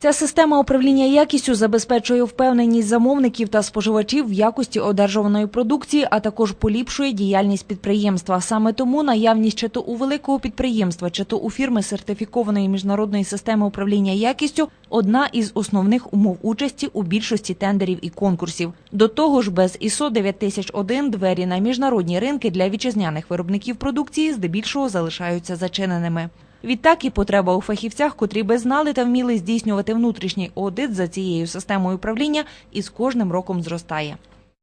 Ця система управління якістю забезпечує впевненість замовників та споживачів в якості одержуваної продукції, а також поліпшує діяльність підприємства. Саме тому наявність чи то у великого підприємства, чи то у фірми сертифікованої міжнародної системи управління якістю одна із основних умов участі у більшості тендерів і конкурсів. До того ж, без ISO 9001 двері на міжнародні ринки для вітчизняних виробників продукції здебільшого залишаються зачиненими. Відтак і потреба у фахівцях, котрі би знали та вміли здійснювати внутрішній аудит за цією системою управління, із кожним роком зростає.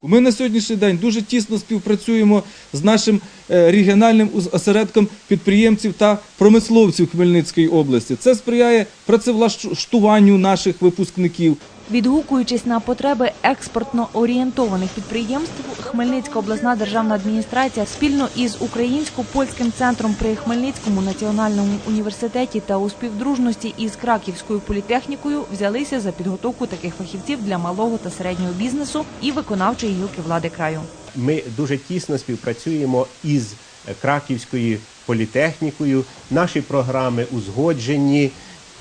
Ми на сьогоднішній день дуже тісно співпрацюємо з нашим е, регіональним осередком підприємців та промисловців Хмельницької області. Це сприяє працевлаштуванню наших випускників. Відгукуючись на потреби експортно орієнтованих підприємств, Хмельницька обласна державна адміністрація спільно із українсько-польським центром при Хмельницькому національному університеті та у співдружності із Краківською політехнікою взялися за підготовку таких фахівців для малого та середнього бізнесу і виконавчої гілки влади краю. Ми дуже тісно співпрацюємо із Краківською політехнікою. Наші програми узгоджені.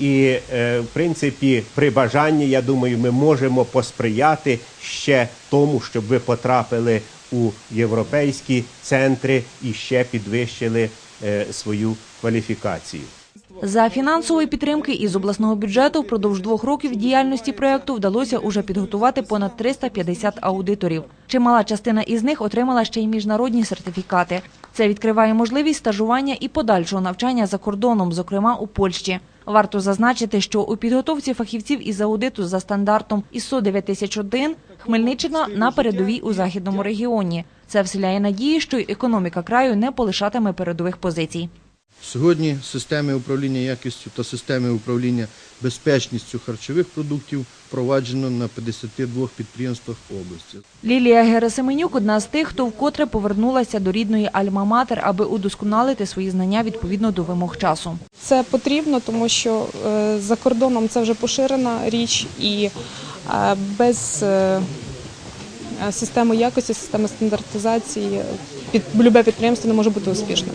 І, е, в принципі, при бажанні, я думаю, ми можемо посприяти ще тому, щоб ви потрапили у європейські центри і ще підвищили е, свою кваліфікацію. За фінансової підтримки із обласного бюджету впродовж двох років діяльності проєкту вдалося уже підготувати понад 350 аудиторів. Чимала частина із них отримала ще й міжнародні сертифікати. Це відкриває можливість стажування і подальшого навчання за кордоном, зокрема у Польщі. Варто зазначити, що у підготовці фахівців із аудиту за стандартом ISO 9001 Хмельниччина на передовій у західному регіоні. Це вселяє надії, що й економіка краю не полишатиме передових позицій. Сьогодні системи управління якістю та системи управління безпечністю харчових продуктів впроваджено на 52 підприємствах області. Лілія Герасименюк – одна з тих, хто вкотре повернулася до рідної Альма-Матер, аби удосконалити свої знання відповідно до вимог часу. Це потрібно, тому що е, за кордоном це вже поширена річ, і е, без е, системи якості, системи стандартизації під любе підприємство не може бути успішним.